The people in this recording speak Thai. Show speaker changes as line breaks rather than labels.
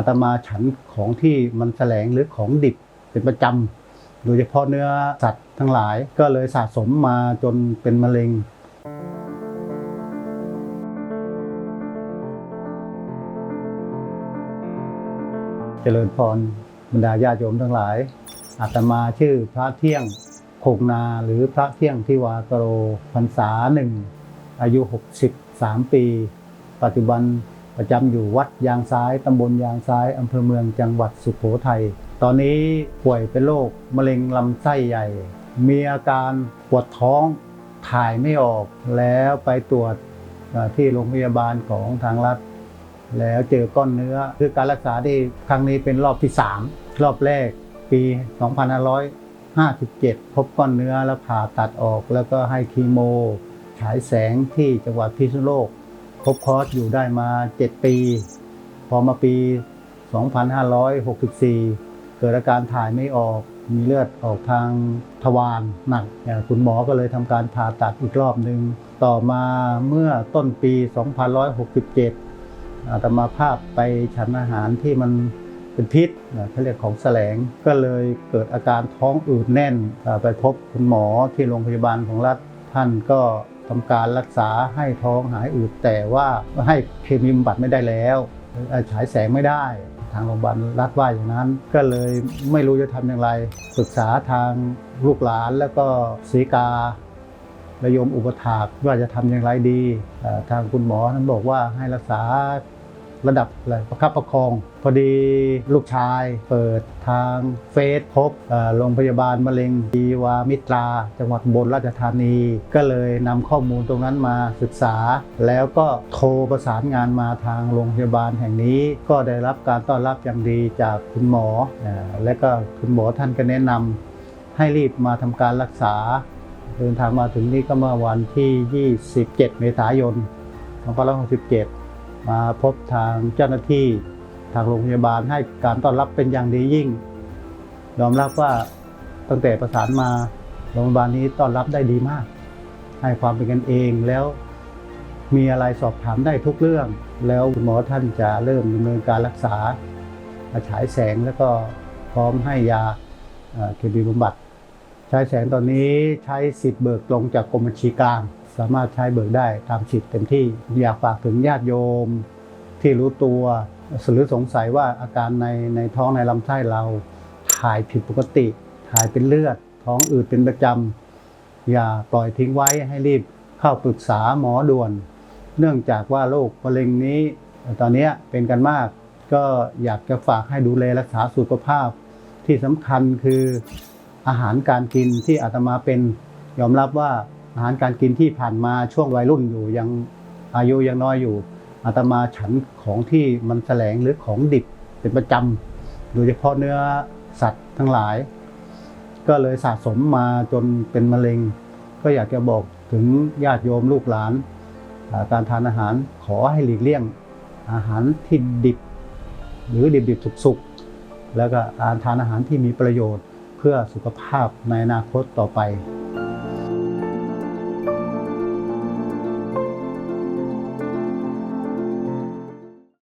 อาตมาฉันของที่มันแสลงหรือของดิบเป็นประจำ โดยเฉพาะเนื้อสัตว์ทั้งหลายก็เลยสะสมมาจนเป็นมะเร็งเจริญพรบรรดาญาโยมทั้งหลาย อาตมาชื่อพระเที่ยงโคกนาหรือพระเที่ยงทิวากโรพรรษาหนึ่งอายุ 63 ปี ปัจจุบัน ประจำอยู่วัดยางซ้ายตำบลยางซ้ายอำเภอเมืองจังหวัดสุโขทัย ตอนนี้ป่วยเป็นโรคมะเร็งลำไส้ใหญ่ มีอาการปวดท้องถ่ายไม่ออกแล้วไปตรวจที่โรงพยาบาลของทางรัฐ แล้วเจอก้อนเนื้อคือการรักษาที่ครั้งนี้เป็นรอบที่ 3 รอบแรกปี 2557 พบก้อนเนื้อแล้วผ่าตัดออก แล้วก็ให้คีโม ฉายแสงที่จังหวัดพิษณุโลก บคอร์สอยู่ได้มา 7 ปี พอมาปี 2564 เกิดอาการถ่ายไม่ออก มีเลือดออกทางทวารหนักเอ่อคุณหมอก็เลยทำการผ่าตัดอีกรอบหนึ่ง ต่อมาเมื่อต้นปี2567อาตมาภาพไปฉันอาหารที่มันเป็นพิษนะเขาเรียกของแสลง ก็เลยเกิดอาการท้องอืดแน่น ไปพบคุณหมอที่โรงพยาบาลของรัฐท่านก็ ทำการรักษาให้ท้องหายอืดแต่ว่าให้เคมีบำบัดไม่ได้แล้วฉายแสงไม่ได้ทางโรงพยาบาลรัฐว่าอย่างนั้น ก็เลยไม่รู้จะทำอย่างไรปรึกษาทางลูกหลานแล้วก็ศีการะยมอุปถากว่าจะทำอย่างไรดี ทางคุณหมอท่านบอกว่าให้รักษา ระดับอะไรประคับประคอง พอดีลูกชายเปิดทางเฟซพบโรงพยาบาลมะเร็งดีวามิตรา จังหวัดบนราชธานี ก็เลยนำข้อมูลตรงนั้นมาศึกษา แล้วก็โทรประสานงานมาทางโรงพยาบาลแห่งนี้ ก็ได้รับการต้อนรับอย่างดีจากคุณหมอเอ่อและก็คุณหมอท่านก็แนะนำให้รีบมาทำการรักษา เดินทางมาถึงนี่ก็เมื่อวันที่ 27 เมษายน2567 มาพบทางเจ้าหน้าที่ทางโรงพยาบาลให้การต้อนรับเป็นอย่างดียิ่ง ยอมรับว่าตั้งแต่ประสานมาโรงพยาบาลนี้ต้อนรับได้ดีมาก ให้ความเป็นกันเองแล้ว มีอะไรสอบถามได้ทุกเรื่อง แล้วหมอท่านจะเริ่มดำเนินการรักษาฉายแสงแล้วก็พร้อมให้ยาเคมีบำบัด ใช้แสงตอนนี้ใช้สิทธิ์เบิกลงจากกรมบัญชีกลาง สามารถใช้เบิกได้ตามสิทธิ์เต็มที่ อยากฝากถึงญาติโยมที่รู้ตัวหรือสงสัยว่าอาการในในท้องในลำไส้เราถ่ายผิดปกติ ถ่ายเป็นเลือด ท้องอืดเป็นประจำ อย่าปล่อยทิ้งไว้ให้รีบเข้าปรึกษาหมอด่วน เนื่องจากว่าโรคมะเร็งนี้ ตอนนี้เป็นกันมาก ก็อยากจะฝากให้ดูแลรักษาสุขภาพ ที่สำคัญคืออาหารการกินที่อาตมาเป็นยอมรับว่า อาหารการกินที่ผ่านมาช่วงวัยรุ่นอยู่ยังอายุยังน้อยอยู่อาตมาฉันของที่มันแสลงหรือของดิบเป็นประจำโดยเฉพาะเนื้อสัตว์ทั้งหลาย ก็เลยสะสมมาจนเป็นมะเร็ง ก็อยากจะบอกถึงญาติโยมลูกหลานาการทานอาหารขอให้หลีกเลี่ยง อาหารที่ดิบ หรือดิบๆสุกๆแล้วก็กาทานอาหารที่มีประโยชน์เพื่อสุขภาพในอนาคตต่อไป